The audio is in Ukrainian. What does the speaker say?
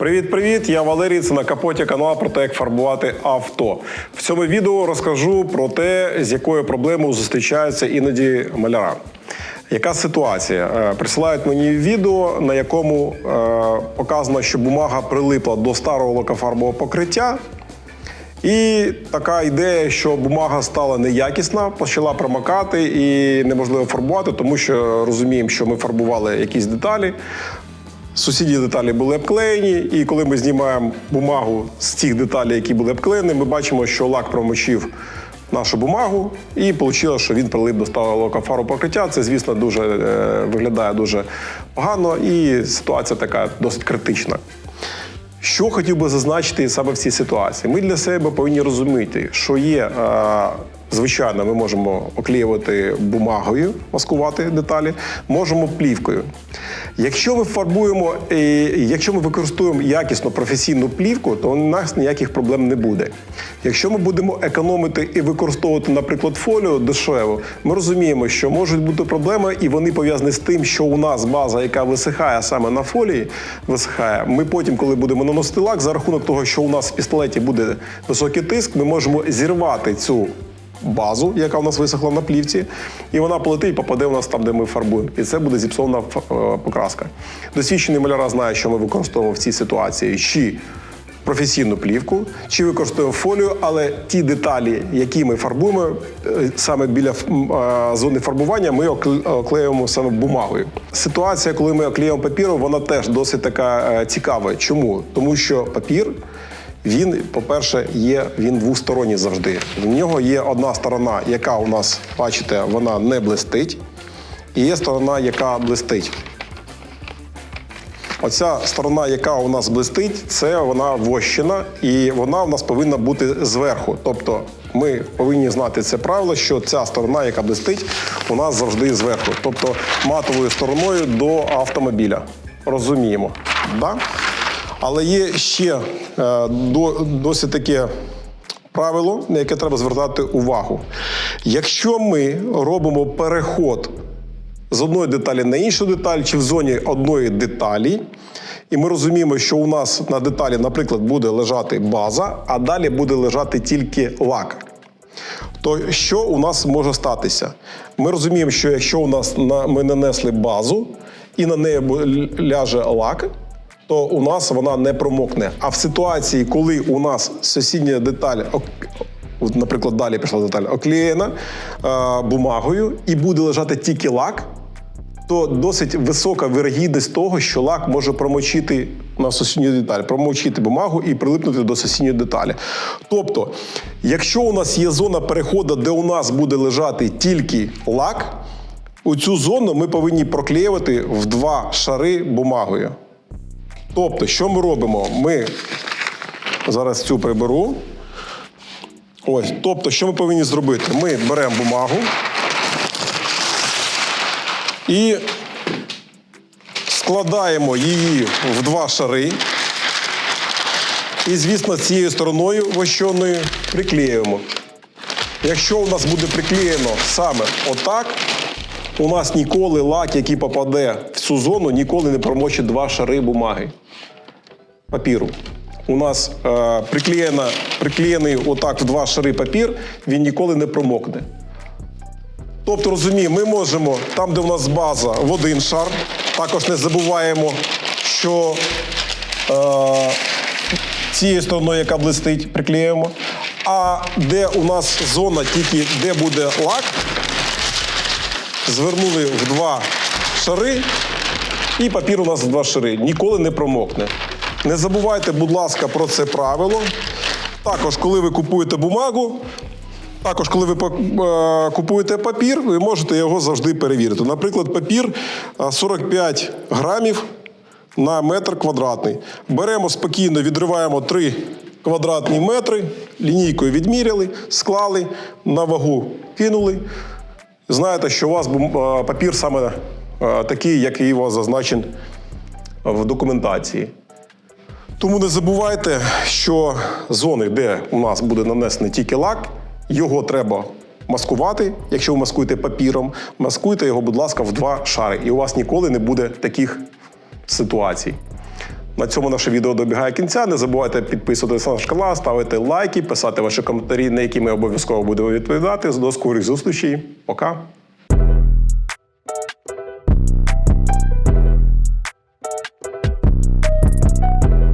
Привіт-привіт! Я Валерій. Це на капоті канал про те, як фарбувати авто. В цьому відео розкажу про те, з якою проблемою зустрічаються іноді маляра. Яка ситуація? Е, Присилають мені відео, на якому е, показано, що бумага прилипла до старого лакофарбового покриття. І така ідея, що бумага стала неякісна, почала промокати і неможливо фарбувати, тому що розуміємо, що ми фарбували якісь деталі. Сусідні деталі були обклеєні, і коли ми знімаємо бумагу з тих деталей, які були обклеєні, ми бачимо, що лак промочив нашу бумагу, і вийшло, що він прилип до старого лакофару покриття. Це, звісно, дуже е, виглядає дуже погано, і ситуація така досить критична. Що хотів би зазначити саме в цій ситуації? Ми для себе повинні розуміти, що є. е, Звичайно, ми можемо оклеювати бумагою, маскувати деталі, можемо плівкою. Якщо ми фарбуємо, е, якщо ми використовуємо якісну професійну плівку, то у нас ніяких проблем не буде. Якщо ми будемо економити і використовувати, наприклад, фолію дешеву, ми розуміємо, що можуть бути проблеми, і вони пов'язані з тим, що у нас база, яка висихає саме на фолії, висихає. Ми потім, коли будемо наносити лак, за рахунок того, що у нас в пістолеті буде високий тиск, ми можемо зірвати цю базу, яка у нас висохла на плівці, і вона полетить і попаде у нас там, де ми фарбуємо. І це буде зіпсована е, покраска. Досвідчений маляра знає, що ми використовуємо в цій ситуації чи професійну плівку, чи використовуємо фолію, але ті деталі, які ми фарбуємо е, саме біля е, зони фарбування, ми окл- оклеюємо саме бумагою. Ситуація, коли ми оклеюємо папіром, вона теж досить така цікава. Чому? Тому що папір він, по-перше, є він двосторонній завжди. В нього є одна сторона, яка у нас, бачите, вона не блистить, і є сторона, яка блистить. Оця сторона, яка у нас блистить, це вона вощина, і вона у нас повинна бути зверху. Тобто ми повинні знати це правило, що ця сторона, яка блистить, у нас завжди зверху. Тобто матовою стороною до автомобіля. Розуміємо. Да? Але є ще е, до, досить таке правило, на яке треба звертати увагу. Якщо ми робимо переход з одної деталі на іншу деталь, чи в зоні одної деталі, і ми розуміємо, що у нас на деталі, наприклад, буде лежати база, а далі буде лежати тільки лак. То що у нас може статися? Ми розуміємо, що якщо у нас на, ми нанесли базу і на неї ляже лак, то у нас вона не промокне. А в ситуації, коли у нас сусідня деталь, наприклад, далі пішла деталь, оклеєна е, бумагою і буде лежати тільки лак, то досить висока вирогідність того, що лак може промочити на сусідню деталь, промочити бумагу і прилипнути до сусідньої деталі. Тобто, якщо у нас є зона переходу, де у нас буде лежати тільки лак, у цю зону ми повинні проклеювати в два шари бумагою. Тобто, що ми робимо? Ми зараз цю приберу. Ось, тобто, що ми повинні зробити? Ми беремо бумагу і складаємо її в два шари. І, звісно, цією стороною вощоною приклеюємо. Якщо у нас буде приклеєно саме отак, у нас ніколи лак, який попаде в цю зону, ніколи не промочить два шари бумаги папіру. У нас е, приклеєна, приклеєний отак в два шари папір, він ніколи не промокне. Тобто, розуміємо, ми можемо там, де у нас база, в один шар. Також не забуваємо, що е, цією стороною, яка блистить, приклеюємо. А де у нас зона, тільки де буде лак, звернули в два шари, і папір у нас в два шари. Ніколи не промокне. Не забувайте, будь ласка, про це правило. Також, коли ви купуєте бумагу, також, коли ви е, купуєте папір, ви можете його завжди перевірити. Наприклад, папір е, 45 грамів на метр квадратний. Беремо спокійно, відриваємо 3 квадратні метри, лінійкою відміряли, склали, на вагу кинули. Знаєте, що у вас е, папір саме е, такий, який у вас зазначен в документації. Тому не забувайте, що зони, де у нас буде нанесений тільки лак, його треба маскувати. Якщо ви маскуєте папіром, маскуйте його, будь ласка, в два шари. І у вас ніколи не буде таких ситуацій. На цьому наше відео добігає кінця. Не забувайте підписуватися на наш канал, ставити лайки, писати ваші коментарі, на які ми обов'язково будемо відповідати. До скорих зустрічей. Пока.